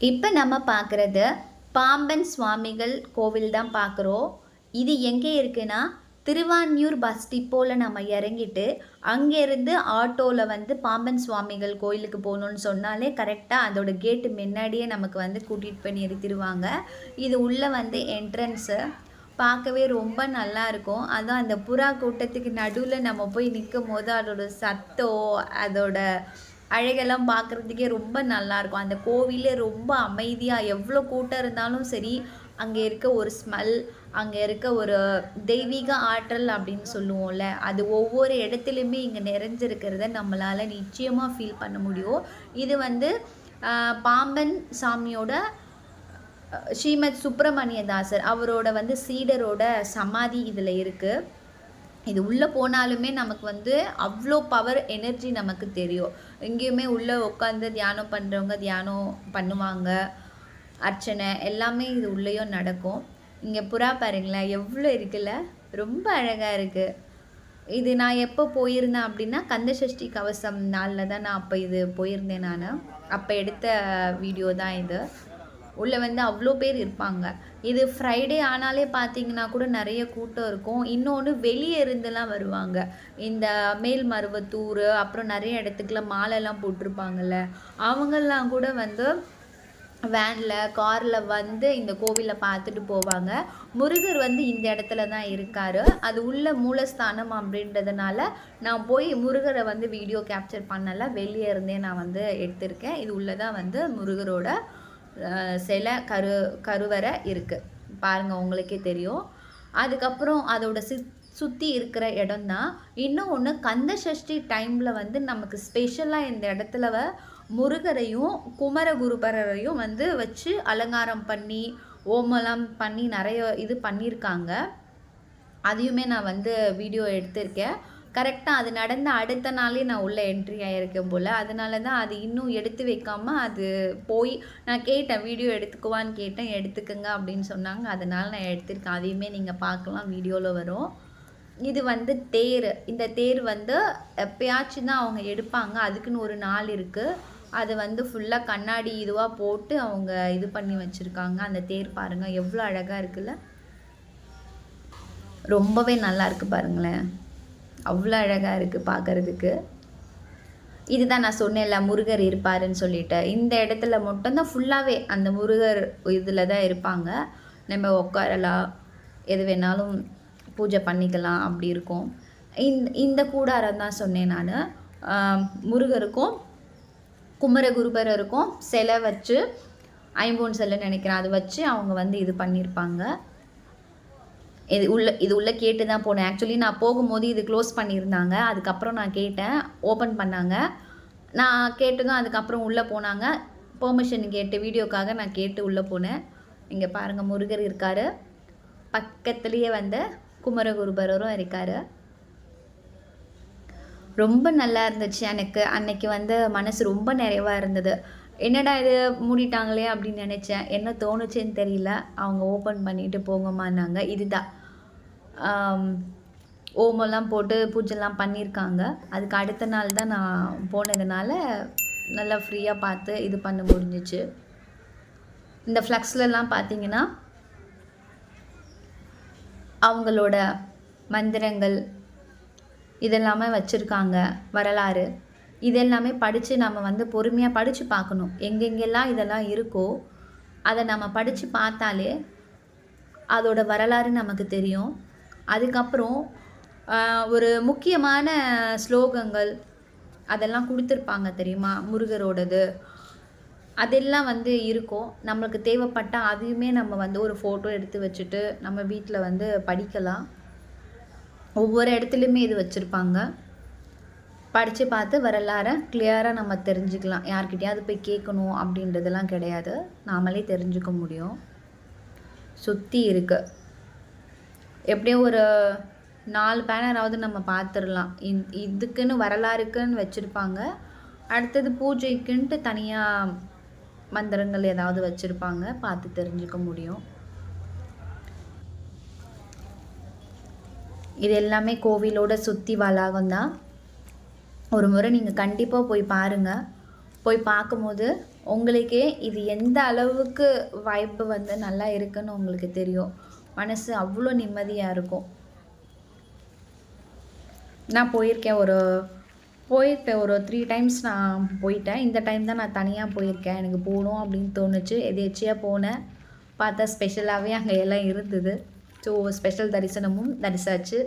இப்போ நம்ம பார்க்குறது பாம்பன் சுவாமிகள் கோவில் தான் பார்க்குறோம் இது எங்கே இருக்குன்னா திருவான்மியூர் பஸ் டிப்போவில் நம்ம இறங்கிட்டு அங்கேருந்து ஆட்டோவில் வந்து பாம்பன் சுவாமிகள் கோயிலுக்கு போகணுன்னு சொன்னாலே கரெக்டாக அதோட கேட்டு முன்னாடியே நமக்கு வந்து கூட்டிகிட்டு போய் நிறுத்திடுவாங்க. இது உள்ளே வந்து என்ட்ரன்ஸு பார்க்கவே ரொம்ப நல்லா இருக்கும் அதுவும் அந்த புறா கூட்டத்துக்கு நடுவில் நம்ம போய் நிற்கும் போது அதோட சத்தம் அதோட அழகெல்லாம் பார்க்குறதுக்கே ரொம்ப நல்லாயிருக்கும். அந்த கோவிலே ரொம்ப அமைதியாக எவ்வளோ கூட்டம் இருந்தாலும் சரி அங்கே இருக்க ஒரு ஸ்மெல் அங்கே இருக்க ஒரு தெய்வீக ஆற்றல் அப்படின்னு சொல்லுவோம்ல அது ஒவ்வொரு இடத்துலையுமே இங்கே நிறைஞ்சிருக்கிறத நம்மளால் நிச்சயமாக ஃபீல் பண்ண முடியும். இது வந்து பாம்பன் சாமியோட ஸ்ரீமத் சுப்பிரமணியதாசர் அவரோட வந்து சீடரோட சமாதி இதில் இருக்குது இது உள்ளே போனாலுமே நமக்கு வந்து அவ்வளோ பவர் எனர்ஜி நமக்கு தெரியும். எங்கேயுமே உள்ளே உட்காந்து தியானம் பண்ணுறவங்க தியானம் பண்ணுவாங்க. அர்ச்சனை எல்லாமே இது உள்ளேயும் நடக்கும். இங்கே புறா பாருங்களேன் எவ்வளோ இருக்குல்ல? ரொம்ப அழகாக இருக்குது இது நான் எப்போ போயிருந்தேன் அப்படின்னா கந்தசஷ்டி கவசம் நாளில் தான் நான் அப்போ இது போயிருந்தேன் நான். அப்போ எடுத்த வீடியோ தான் இது. உள்ளே வந்து அவ்வளோ பேர் இருப்பாங்க. இது ஃப்ரைடே ஆனாலே பார்த்தீங்கன்னா கூட நிறைய கூட்டம் இருக்கும். இன்னொன்று வெளியே இருந்தெல்லாம் வருவாங்க. இந்த மேல்மருவத்தூர் அப்புறம் நிறைய இடத்துக்குலாம் மாலைலாம் போட்டிருப்பாங்கல்ல. அவங்கெல்லாம் கூட வந்து வேனில் காரில் வந்து இந்த கோவிலை பார்த்துட்டு போவாங்க. முருகர் வந்து இந்த இடத்துல தான் இருக்கார். அது உள்ள மூலஸ்தானம் அப்படின்றதுனால நான் போய் முருகரை வந்து வீடியோ கேப்சர் பண்ணலை. வெளியே இருந்தே நான் வந்து எடுத்திருக்கேன். இது உள்ளே தான் வந்து முருகரோட சிலை கரு கருவறை இருக்குது பாருங்கள் உங்களுக்கே தெரியும். அதுக்கப்புறம் அதோட சி சுற்றி இருக்கிற இடம் தான் இன்னும் ஒன்று கந்த சஷ்டி டைமில் வந்து நமக்கு ஸ்பெஷலாக இந்த இடத்துல முருகரையும் குமரகுருபரரையும் வந்து வச்சு அலங்காரம் பண்ணி ஓமலாம் பண்ணி நிறைய இது பண்ணியிருக்காங்க. அதையுமே நான் வந்து வீடியோ எடுத்திருக்கேன். கரெக்டாக அது நடந்த அடுத்த நாளே நான் உள்ளே என்ட்ரி ஆகியிருக்கேன் போல். அதனால தான் அது இன்னும் எடுத்து வைக்காமல் அது போய் நான் கேட்டேன் வீடியோ எடுத்துக்குவான்னு கேட்டேன் எடுத்துக்கோங்க அப்படின்னு சொன்னாங்க. அதனால நான் எடுத்திருக்கேன். அதையுமே நீங்கள் பார்க்கலாம் வீடியோவில் வரும். இது வந்து தேர். இந்த தேர் வந்து எப்பயாச்சும் தான் அவங்க எடுப்பாங்க. அதுக்குன்னு ஒரு நாள் இருக்குது அது வந்து ஃபுல்லாக கண்ணாடி இதுவாக போட்டு அவங்க இது பண்ணி வச்சுருக்காங்க. அந்த தேர் பாருங்கள் எவ்வளோ அழகாக இருக்குல்ல. ரொம்பவே நல்லா இருக்குது பாருங்களேன். அவ்வளோ அழகாக இருக்குது பார்க்கறதுக்கு இதுதான் நான் சொன்னேன்ல முருகர் இருப்பாருன்னு சொல்லிட்டு. இந்த இடத்துல மட்டும்தான் ஃபுல்லாகவே அந்த முருகர் இதில் தான் இருப்பாங்க. நம்ம உட்காரலாம் எது வேணாலும் பூஜை பண்ணிக்கலாம் அப்படி இருக்கும். இந்த இந்த கூடாரம் தான் சொன்னேன் நான். முருகருக்கும் குமரகுருபரருக்கும் சிலை வச்சு ஐம்பூன் சிலை நினைக்கிறேன். அது வச்சு அவங்க வந்து இது பண்ணியிருப்பாங்க இது உள்ளே இது உள்ளே கேட்டு தான் போனேன். ஆக்சுவலி நான் போகும்போது இது க்ளோஸ் பண்ணியிருந்தாங்க. அதுக்கப்புறம் நான் கேட்டேன். ஓப்பன் பண்ணாங்க. நான் கேட்டதும் அதுக்கப்புறம் உள்ளே போனாங்க. பெர்மிஷன் கேட்டு வீடியோக்காக நான் கேட்டு உள்ளே போனேன். இங்கே பாருங்கள் முருகர் இருக்கார். பக்கத்துலேயே வந்து குமரகுருபரரும் இருக்கார். ரொம்ப நல்லா இருந்துச்சு எனக்கு. அன்னைக்கு வந்து மனசு ரொம்ப நிறைவாக இருந்தது. என்னடா இது மூடிட்டாங்களே அப்படின்னு நினச்சேன். என்ன தோணுச்சுன்னு தெரியல. அவங்க ஓப்பன் பண்ணிட்டு போங்கம்மான்னாங்க. இதுதான். ஓமெல்லாம் போட்டு பூஜைலாம் பண்ணியிருக்காங்க. அதுக்கு அடுத்த நாள் தான் நான் போனதுனால நல்லா ஃப்ரீயாக பார்த்து இது பண்ண முடிஞ்சிச்சு. இந்த ஃப்ளக்ஸ்லலாம் பார்த்தீங்கன்னா அவங்களோட மந்திரங்கள் இதெல்லாமே வச்சுருக்காங்க. வரலாறு. இதெல்லாமே படித்து நம்ம வந்து பொறுமையாக படித்து பார்க்கணும். எங்கெங்கெல்லாம் இதெல்லாம் இருக்கோ அதை நம்ம படித்து பார்த்தாலே அதோட வரலாறு நமக்கு தெரியும். அதுக்கப்புறம் ஒரு முக்கியமான ஸ்லோகங்கள் அதெல்லாம் கொடுத்துருப்பாங்க தெரியுமா? முருகரோடது. அதெல்லாம் வந்து இருக்கும். நம்மளுக்கு தேவைப்பட்டால் அதையுமே நம்ம வந்து ஒரு ஃபோட்டோ எடுத்து வச்சுட்டு நம்ம வீட்டில் வந்து படிக்கலாம். ஒவ்வொரு இடத்துலையுமே இது வச்சுருப்பாங்க. படித்து பார்த்து வரலாறை கிளியராக நம்ம தெரிஞ்சுக்கலாம். யார்கிட்டயாவது போய் கேட்கணும் அப்படின்றதெல்லாம் கிடையாது. நாமளே தெரிஞ்சுக்க முடியும். சுற்றி இருக்கு. எப்படியும் ஒரு நாலு பேனராவது நம்ம பார்த்துடலாம். இந் இதுக்குன்னு வரலாறுக்குன்னு வச்சுருப்பாங்க. அடுத்தது பூஜைக்குன்ட்டு தனியாக மந்திரங்கள் ஏதாவது வச்சுருப்பாங்க. பார்த்து தெரிஞ்சுக்க முடியும். இது எல்லாமே கோவிலோட சுற்றி வளாகம் தான் ஒரு முறை நீங்கள் கண்டிப்பாக போய் பாருங்கள் போய் பார்க்கும்போது உங்களுக்கே இது எந்த அளவுக்கு வாய்ப்பு வந்து நல்லா இருக்குன்னு உங்களுக்கு தெரியும். மனசு அவ்வளோ நிம்மதியாக இருக்கும். நான் போயிருக்கேன் ஒரு போயிருக்கேன் ஒரு த்ரீ டைம்ஸ் நான் போயிட்டேன். இந்த டைம் தான் நான் தனியாக போயிருக்கேன். எனக்கு போகணும் அப்படின்னு தோணுச்சு. எதேச்சியாக போனேன். பார்த்தா ஸ்பெஷலாகவே அங்கே எல்லாம் இருந்தது. ஸோ ஸ்பெஷல் தரிசனமும் தரிசாச்சு.